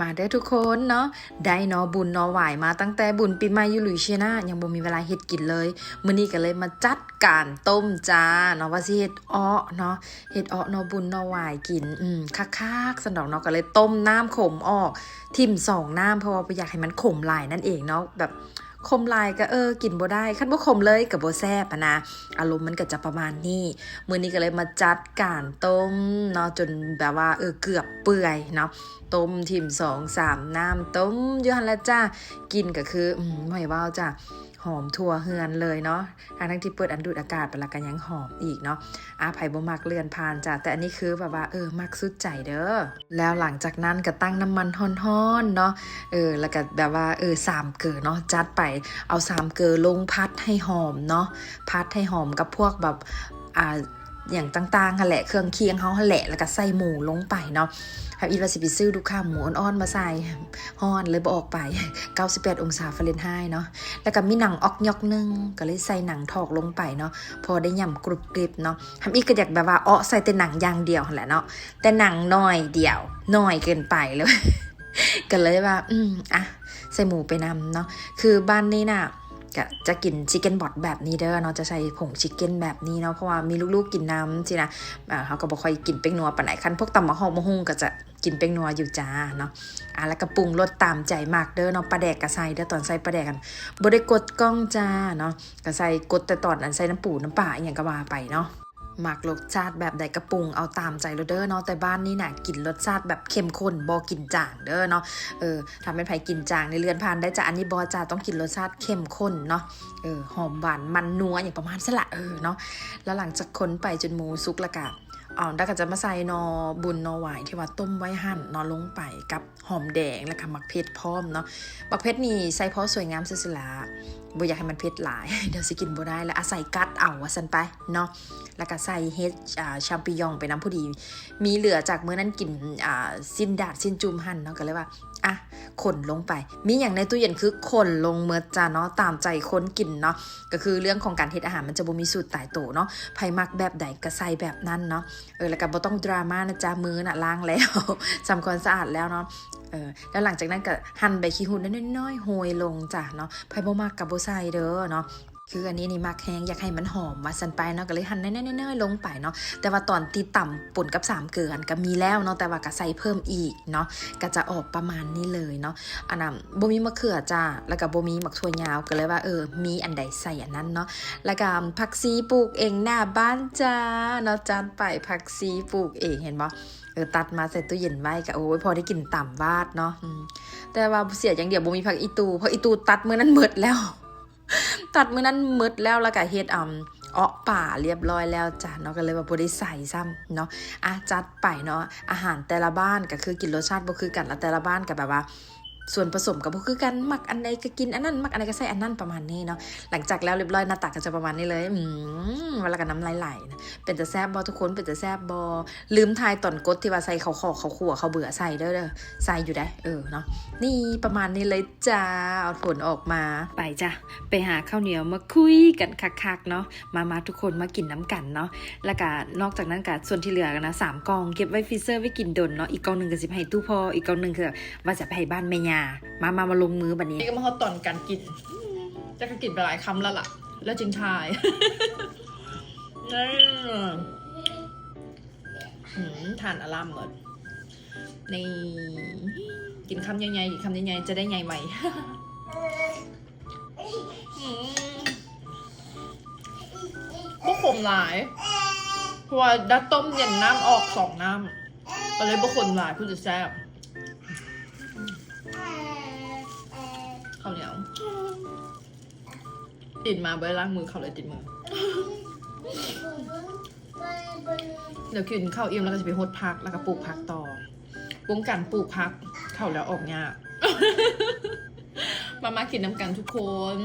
มาได้อทุกคนเนาะได้เนาะบุญเนาะไหวมาตั้งแต่บุญปีใหม่อยู่หลุยเชียนายังบ่มีเวลาเฮ็ดกินเลยมื้อนี้ก็เลยมาจัดการต้มจ้าเนาะว่าสิเฮ็ดอ้อเนาะเฮ็ดอ้อเนาะบุญเนาะไหวกินอืมคักๆสันดอกเนาะก็เลยต้มน้ำขมออกทิ่มสองน้ำเพราะว่าบ่อยากให้มันขมหลายนั่นเองเนาะแบบ ขมลายก็เออกินบ่ได้คันบ่ขมเลยก็บ่แซ่บนะ อารมณ์มันก็จะประมาณนี้มื้อนี้ก็เลยมาจัดการต้มเนาะจนแบบว่าเออเกือบเปื่อยเนาะต้มทิมสองสามน้ำต้มอยู่หันละจ้ากินก็คืออืมไม่ว่าจ้าหอมทั่วเฮือนเลยเนาะทั้งทั้งที่เปิดอันดูดอากาศไปและกันยังหอมอีกเนาะอาไผ่บ่มักเลือนผ่านจ้าแต่อันนี้คือแบบว่าเออมักสุดใจเด้อแล้วหลังจากนั้นก็ตั้งน้ำมันฮ้อนๆเนาะเออแล้วก็แบบว่าเออสามเกลือเนาะจัดไปเอาสามเกลือลงพัดให้หอมเนาะพัดให้หอมกับพวกแบบอ่าอย่างต่างๆค่ะแหละเครื่องเคียงเขากันแหละแล้วก็ใส่หมูลงไปเนาะครับอีลาสิไปซื้อดูข้าวหมูอ่อนๆมาใส่ฮ้อนเลยบออกไป 98 องศาฟาเรนไฮต์เนาะแล้วก็มีหนังออกยอกนึงก็เลยใส่หนังทอกลงไปเนาะพอได้ย่ำกรุบกริบเนาะทำอีกก็อยากแบบว่าอ้อใส่แต่หนังอย่างเดียวกันแหละเนาะแต่หนังน้อยเดียวน้อยเกินไปเลย ก็เลยว่า อืมอะ ใส่หมูไปนำเนาะคือบ้านนี้น่ะก็จะกินชิคเก้นบอทแบบนี้เด้อเนาะจะใส่ผงชิคเก้นแบบนี้เนาะเพราะว่ามีลูกๆกินน้ำสินะอ่าเขาก็บอกค่อยกินเป็งนัวปานไหนคันพวกตำมะฮอกมะฮุ่งก็จะกินเป็งนัวอยู่จ้าเนาะอะแล้วก็ปรุงรสตามใจมากเด้อเนาะปลาแดกก็ใส่เด้อตอนใส่ปลาแดกกันบ่ได้กดกล้องจ้าเนาะก็ใส่กดแต่ตอนอันใส่น้ำปูน้ำปลาอย่างก็ว่าไปเนาะ มักรสชาติแบบใดกระปุงเอาตามใจเราเด้อเนาะแต่บ้านนี่น่ะกินรสชาติแบบเข้มข้นบอกินจางเด้อเนาะเออทำเป็นไผกินจางในเรือนพานได้จ้ะอันนี้บอจ่าต้องกินรสชาติเข้มข้นเนาะเออหอมหวานมันนัวอย่างประมาณสละเออเนาะแล้วหลังจากค้นไปจนหมูสุกละกะ อ๋อแล้วก็จะมาใส่นอบุญนอหวายที่ว่าต้มไว้หั่นนอลงไปกับหอมแดงแล้วก็มักเพชรพร้อมเนาะมักเพชรนี่ใส่เพราะสวยงามซื่อๆละบ่อยากให้มันเผ็ดหลาย เดี๋ยวสิกินบ่ได้แล้วอาศัยกัดเอาว่าซั่นไปเนาะแล้วก็ใส่เฮดอ่าแชมปิญองไปน้ำผู้ดี มีเหลือจากมื้อนั้นกินอ่าสิ้นดาดสินจุ่มหั่นเนาะก็เลยว่า อะขนลงไป มีอย่างในตู้เย็นคือขนลงเมื่อจ้าเนาะตามใจคนกินเนาะก็คือเรื่องของการเฮ็ดอาหารมันจะบ่มีสูตรตายตัวเนาะไผมักแบบใดก็ใส่แบบนั้นเนาะเออแล้วก็บ่ต้องดราม่านะจ๊ะมือน่ะล้างแล้วทำความสะอาดแล้วเนาะเออแล้วหลังจากนั้นก็หั่นใบขี้หุ่นน้อยๆโหยลงจ้ะเนาะไผบ่มักก็บ่ใส่เด้อเนาะ คืออันนี้นี่มักแห้งอยากให้มันหอมว่าสันไปเนาะก็เลยหั่นน้อยๆลงไปเนาะแต่ว่าตอนตีต่ำป่นกับสามเกลือนก็มีแล้วเนาะแต่ว่าก็ใส่เพิ่มอีกเนาะก็จะออกประมาณนี้เลยเนาะอันนั้นบ่มีมะเขือจ้าแล้วก็บ่มีมักถั่วยาวก็เลยว่าเออมีอันใดใส่อันนั้นเนาะแล้วก็ผักซีปลูกเองหน้าบ้านจ้าเนาะจานไปผักซีปลูกเองเห็นบ่เออตัดมาใส่ตู้เย็นไว้ก็โอ้ยพอได้กินต่ำวาดเนาะแต่ว่าเสียอย่างเดียวบ่มีผักอีตูเพราะอีตูตัดมื้อนั้นหมดแล้ว ตัดมือนั้นมืดแล้วแล้วก็เฮ็ดอ่าเอาะป่าเรียบร้อยแล้วจ้ะเนาะก็เลยว่าบ่ได้ใส่ซ้ำเนาะอะจัดไปเนาะอาหารแต่ละบ้านก็คือกินรสชาติบ่คือกันแล้วแต่ละบ้านก็แบบว่า ส่วนผสมก็บ่คือกันมักอันใดก็กินอันนั้นหมักอันใดก็ใส่อันนั้นประมาณนี้เนาะหลังจากแล้วเรียบร้อยหน้าตาก็จะประมาณนี้เลยอืมเวลากันน้ำลายไหลนะเป็นจะแซบบ่ทุกคนเป็นจะแซบบ่ลืมทายตอนกดที่ว่าใส่เขาขอเขาขั่วเขาเบื่อใส่เด้อเด้อใส่อยู่ได้เออเนาะนี่ประมาณนี้เลยจ้าเอาผลออกมาไปจ้ะไปหาข้าวเหนียวมาคุยกันคักๆเนาะมามาทุกคนมากินน้ำกันเนาะแล้วก็นอกจากนั้นก็ส่วนที่เหลือกันนะสามกองเก็บไว้ฟรีเซอร์ไว้กินดนเนาะอีกกองหนึ่งก็สิไปให้ตู้พออีกกองหนึ่งคือว่าจะไปให้บ้านแม่ยามามามาลงมือแบัดนี้นี่ก็มาเขาตอนการกินจะก็กินไปหลายคำแล้วล่ะ แล้วจึงทายนี่หืมทานอลามหมดนี่กินคำใหญ่ๆกินคำใหญ่ๆจะได้ใหญ่ไหมหืมบุกขมหลายเพราะว่าดัดต้มเย็นน้ำออกสองน้ำก็เลยบุกขมหลายผู้จะแซ่บ ติดมาไว้ล้างมือเขาเลยติดมือ เดี๋ยวกินข้าวเอี่ยมแล้วก็จะไปหดพักแล้วก็ปลูกพักต่อวงการปลูกพักเข้าแล้วออกยาก มามากินน้ำกันทุกคน